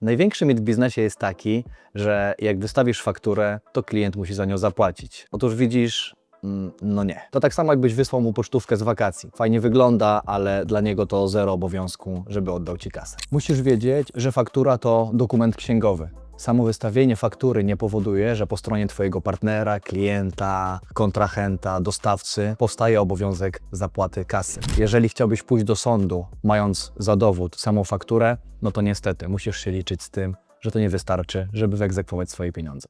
Największy mit w biznesie jest taki, że jak wystawisz fakturę, to klient musi za nią zapłacić. Otóż widzisz, mm, no nie. To tak samo jakbyś wysłał mu pocztówkę z wakacji. Fajnie wygląda, ale dla niego to zero obowiązku, żeby oddał ci kasę. Musisz wiedzieć, że faktura to dokument księgowy. Samo wystawienie faktury nie powoduje, że po stronie Twojego partnera, klienta, kontrahenta, dostawcy powstaje obowiązek zapłaty kasy. Jeżeli chciałbyś pójść do sądu, mając za dowód samą fakturę, no to niestety musisz się liczyć z tym, że to nie wystarczy, żeby wyegzekwować swoje pieniądze.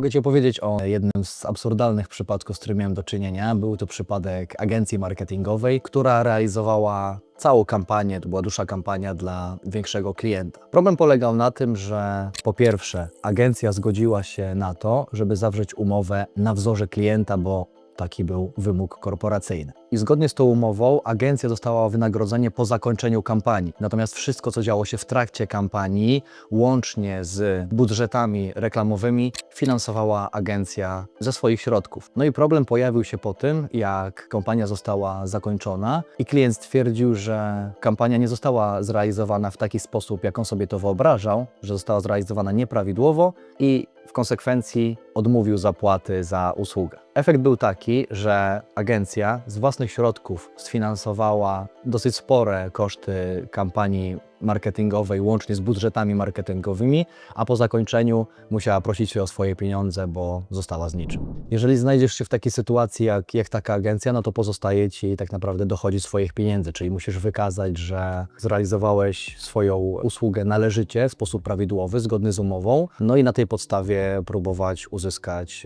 Mogę Ci opowiedzieć o jednym z absurdalnych przypadków, z którym miałem do czynienia. Był to przypadek agencji marketingowej, która realizowała całą kampanię, to była dłuższa kampania dla większego klienta. Problem polegał na tym, że po pierwsze agencja zgodziła się na to, żeby zawrzeć umowę na wzorze klienta, bo taki był wymóg korporacyjny. I zgodnie z tą umową agencja dostała wynagrodzenie po zakończeniu kampanii. Natomiast wszystko, co działo się w trakcie kampanii, łącznie z budżetami reklamowymi, finansowała agencja ze swoich środków. No i problem pojawił się po tym, jak kampania została zakończona i klient stwierdził, że kampania nie została zrealizowana w taki sposób, jak on sobie to wyobrażał, że została zrealizowana nieprawidłowo i w konsekwencji odmówił zapłaty za usługę. Efekt był taki, że agencja z własnych środków sfinansowała dosyć spore koszty kampanii marketingowej, łącznie z budżetami marketingowymi, a po zakończeniu musiała prosić się o swoje pieniądze, bo została z niczym. Jeżeli znajdziesz się w takiej sytuacji jak, jak taka agencja, no to pozostaje ci tak naprawdę dochodzić swoich pieniędzy, czyli musisz wykazać, że zrealizowałeś swoją usługę należycie, w sposób prawidłowy, zgodny z umową, no i na tej podstawie próbować uzyskać,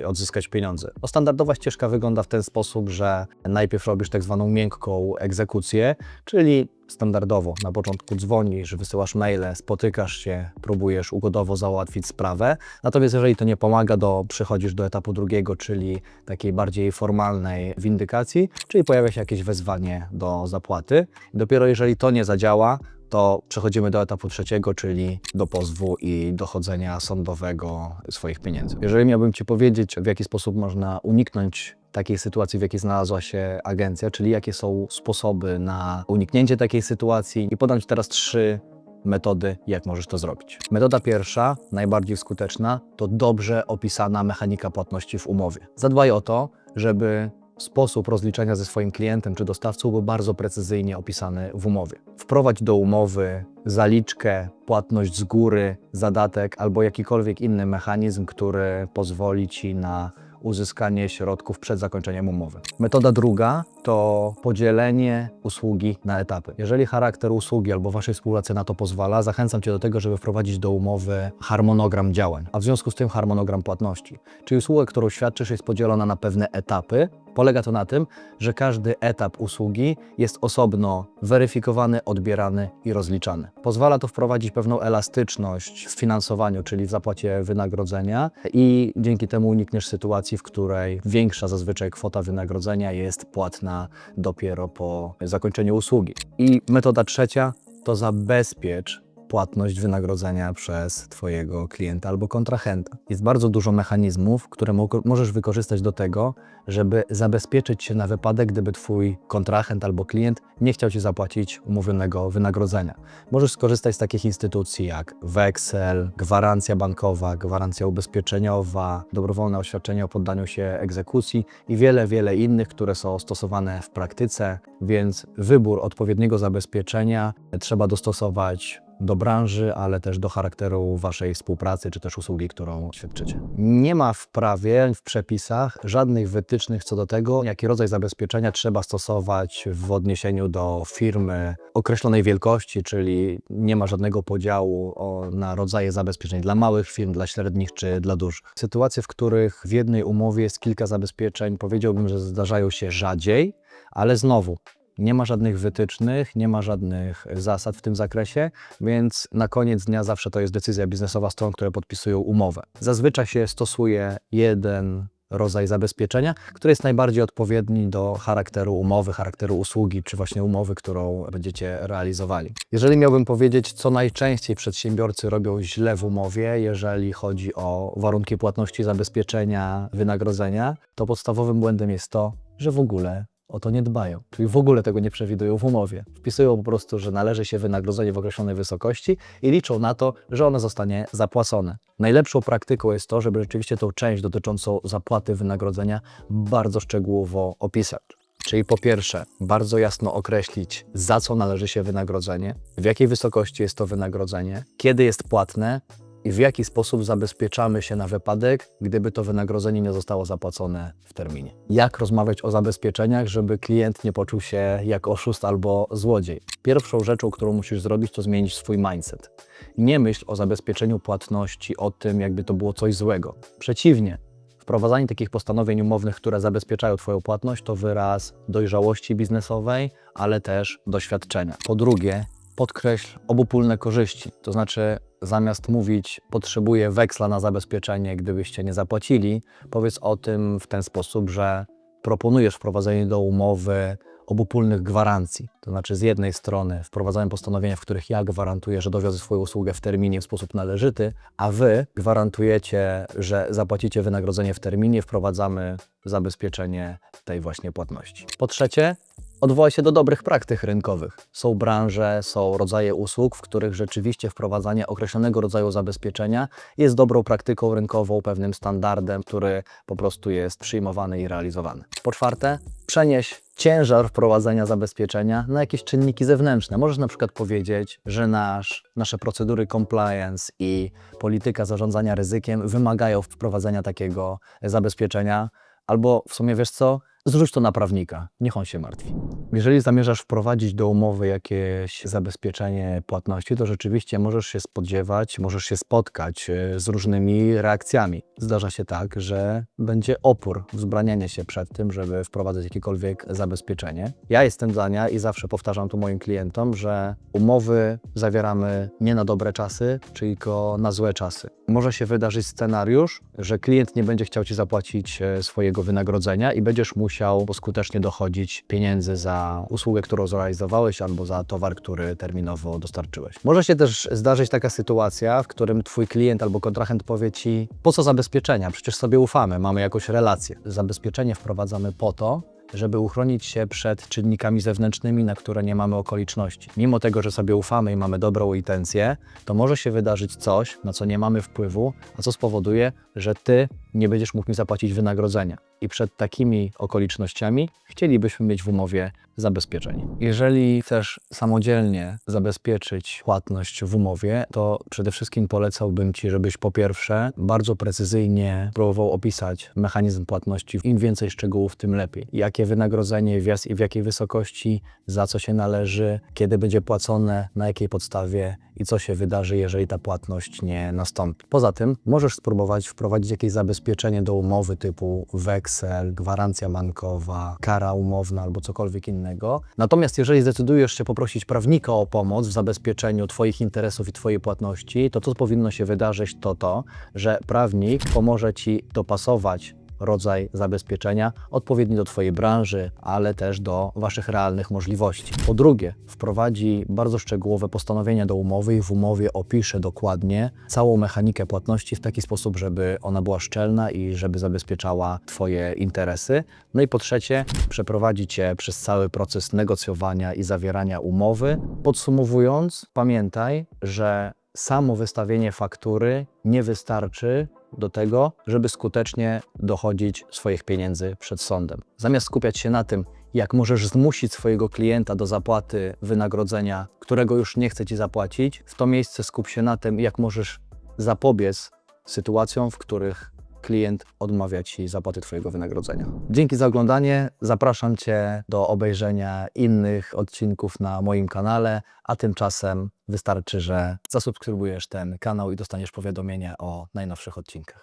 odzyskać pieniądze. No, standardowa ścieżka wygląda w ten sposób, że najpierw robisz tak zwaną miękką egzekucję, czyli standardowo na początku dzwonisz, wysyłasz maile, spotykasz się, próbujesz ugodowo załatwić sprawę. Natomiast jeżeli to nie pomaga, to przechodzisz do etapu drugiego, czyli takiej bardziej formalnej windykacji, czyli pojawia się jakieś wezwanie do zapłaty. Dopiero jeżeli to nie zadziała, to przechodzimy do etapu trzeciego, czyli do pozwu i dochodzenia sądowego swoich pieniędzy. Jeżeli miałbym Ci powiedzieć, w jaki sposób można uniknąć takiej sytuacji, w jakiej znalazła się agencja, czyli jakie są sposoby na uniknięcie takiej sytuacji i podam Ci teraz trzy metody, jak możesz to zrobić. Metoda pierwsza, najbardziej skuteczna, to dobrze opisana mechanika płatności w umowie. Zadbaj o to, żeby sposób rozliczenia ze swoim klientem czy dostawcą był bardzo precyzyjnie opisany w umowie. Wprowadź do umowy zaliczkę, płatność z góry, zadatek albo jakikolwiek inny mechanizm, który pozwoli Ci na uzyskanie środków przed zakończeniem umowy. Metoda druga to podzielenie usługi na etapy. Jeżeli charakter usługi albo Waszej współpracy na to pozwala, zachęcam Cię do tego, żeby wprowadzić do umowy harmonogram działań, a w związku z tym harmonogram płatności. Czyli usługa, którą świadczysz, jest podzielona na pewne etapy. Polega to na tym, że każdy etap usługi jest osobno weryfikowany, odbierany i rozliczany. Pozwala to wprowadzić pewną elastyczność w finansowaniu, czyli w zapłacie wynagrodzenia i dzięki temu unikniesz sytuacji, w której większa zazwyczaj kwota wynagrodzenia jest płatna dopiero po zakończeniu usługi. I metoda trzecia to zabezpiecz płatność wynagrodzenia przez Twojego klienta albo kontrahenta. Jest bardzo dużo mechanizmów, które mo- możesz wykorzystać do tego, żeby zabezpieczyć się na wypadek, gdyby Twój kontrahent albo klient nie chciał Ci zapłacić umówionego wynagrodzenia. Możesz skorzystać z takich instytucji jak weksel, gwarancja bankowa, gwarancja ubezpieczeniowa, dobrowolne oświadczenie o poddaniu się egzekucji i wiele, wiele innych, które są stosowane w praktyce, więc wybór odpowiedniego zabezpieczenia trzeba dostosować do branży, ale też do charakteru Waszej współpracy czy też usługi, którą świadczycie. Nie ma w prawie, w przepisach żadnych wytycznych co do tego, jaki rodzaj zabezpieczenia trzeba stosować w odniesieniu do firmy określonej wielkości, czyli nie ma żadnego podziału na rodzaje zabezpieczeń dla małych firm, dla średnich czy dla dużych. Sytuacje, w których w jednej umowie jest kilka zabezpieczeń, powiedziałbym, że zdarzają się rzadziej, ale znowu nie ma żadnych wytycznych, nie ma żadnych zasad w tym zakresie, więc na koniec dnia zawsze to jest decyzja biznesowa stron, które podpisują umowę. Zazwyczaj się stosuje jeden rodzaj zabezpieczenia, który jest najbardziej odpowiedni do charakteru umowy, charakteru usługi, czy właśnie umowy, którą będziecie realizowali. Jeżeli miałbym powiedzieć, co najczęściej przedsiębiorcy robią źle w umowie, jeżeli chodzi o warunki płatności, zabezpieczenia, wynagrodzenia, to podstawowym błędem jest to, że w ogóle o to nie dbają, czyli w ogóle tego nie przewidują w umowie. Wpisują po prostu, że należy się wynagrodzenie w określonej wysokości i liczą na to, że ono zostanie zapłacone. Najlepszą praktyką jest to, żeby rzeczywiście tą część dotyczącą zapłaty wynagrodzenia bardzo szczegółowo opisać. Czyli po pierwsze, bardzo jasno określić, za co należy się wynagrodzenie, w jakiej wysokości jest to wynagrodzenie, kiedy jest płatne i w jaki sposób zabezpieczamy się na wypadek, gdyby to wynagrodzenie nie zostało zapłacone w terminie. Jak rozmawiać o zabezpieczeniach, żeby klient nie poczuł się jak oszust albo złodziej? Pierwszą rzeczą, którą musisz zrobić, to zmienić swój mindset. Nie myśl o zabezpieczeniu płatności, o tym, jakby to było coś złego. Przeciwnie, Wprowadzanie takich postanowień umownych, które zabezpieczają Twoją płatność, to wyraz dojrzałości biznesowej, ale też doświadczenia. Po drugie, podkreśl obopólne korzyści. To znaczy, zamiast mówić, potrzebuję weksla na zabezpieczenie, gdybyście nie zapłacili, powiedz o tym w ten sposób, że proponujesz wprowadzenie do umowy obopólnych gwarancji. To znaczy, z jednej strony wprowadzałem postanowienia, w których ja gwarantuję, że dowiozę swoją usługę w terminie w sposób należyty, a wy gwarantujecie, że zapłacicie wynagrodzenie w terminie, wprowadzamy zabezpieczenie tej właśnie płatności. Po trzecie, odwołaj się do dobrych praktyk rynkowych. Są branże, są rodzaje usług, w których rzeczywiście wprowadzanie określonego rodzaju zabezpieczenia jest dobrą praktyką rynkową, pewnym standardem, który po prostu jest przyjmowany i realizowany. Po czwarte, przenieś ciężar wprowadzenia zabezpieczenia na jakieś czynniki zewnętrzne. Możesz na przykład powiedzieć, że nasz, nasze procedury compliance i polityka zarządzania ryzykiem wymagają wprowadzenia takiego zabezpieczenia, albo w sumie wiesz co, zrzuć to na prawnika, niech on się martwi. Jeżeli zamierzasz wprowadzić do umowy jakieś zabezpieczenie płatności, to rzeczywiście możesz się spodziewać, możesz się spotkać e, z różnymi reakcjami. Zdarza się tak, że będzie opór, wzbranianie się przed tym, żeby wprowadzać jakiekolwiek zabezpieczenie. Ja jestem zdania i zawsze powtarzam tu moim klientom, że umowy zawieramy nie na dobre czasy, tylko na złe czasy. Może się wydarzyć scenariusz, że klient nie będzie chciał Ci zapłacić e, swojego wynagrodzenia i będziesz musiał skutecznie dochodzić pieniędzy za usługę, którą zrealizowałeś albo za towar, który terminowo dostarczyłeś. Może się też zdarzyć taka sytuacja, w którym Twój klient albo kontrahent powie Ci, po co zabezpieczenia? Przecież sobie ufamy, mamy jakąś relację. Zabezpieczenie wprowadzamy po to, żeby uchronić się przed czynnikami zewnętrznymi, na które nie mamy okoliczności. Mimo tego, że sobie ufamy i mamy dobrą intencję, to może się wydarzyć coś, na co nie mamy wpływu, a co spowoduje, że ty nie będziesz mógł mi zapłacić wynagrodzenia. I przed takimi okolicznościami chcielibyśmy mieć w umowie zabezpieczenie. Jeżeli chcesz samodzielnie zabezpieczyć płatność w umowie, to przede wszystkim polecałbym Ci, żebyś po pierwsze bardzo precyzyjnie próbował opisać mechanizm płatności. Im więcej szczegółów, tym lepiej. Jakie wynagrodzenie, w, jas- w jakiej wysokości, za co się należy, kiedy będzie płacone, na jakiej podstawie i co się wydarzy, jeżeli ta płatność nie nastąpi. Poza tym możesz spróbować wprowadzić jakieś zabezpieczenie do umowy typu weksel, gwarancja bankowa, kara umowna albo cokolwiek innego. Natomiast jeżeli zdecydujesz się poprosić prawnika o pomoc w zabezpieczeniu Twoich interesów i Twojej płatności, to co powinno się wydarzyć to to, że prawnik pomoże Ci dopasować rodzaj zabezpieczenia odpowiedni do Twojej branży, ale też do Waszych realnych możliwości. Po drugie, wprowadzi bardzo szczegółowe postanowienia do umowy i w umowie opisze dokładnie całą mechanikę płatności w taki sposób, żeby ona była szczelna i żeby zabezpieczała Twoje interesy. No i po trzecie, przeprowadzi Cię przez cały proces negocjowania i zawierania umowy. Podsumowując, pamiętaj, że samo wystawienie faktury nie wystarczy do tego, żeby skutecznie dochodzić swoich pieniędzy przed sądem. Zamiast skupiać się na tym, jak możesz zmusić swojego klienta do zapłaty wynagrodzenia, którego już nie chce ci zapłacić, w to miejsce skup się na tym, jak możesz zapobiec sytuacjom, w których klient odmawia ci zapłaty Twojego wynagrodzenia. Dzięki za oglądanie. Zapraszam Cię do obejrzenia innych odcinków na moim kanale, a tymczasem wystarczy, że zasubskrybujesz ten kanał i dostaniesz powiadomienia o najnowszych odcinkach.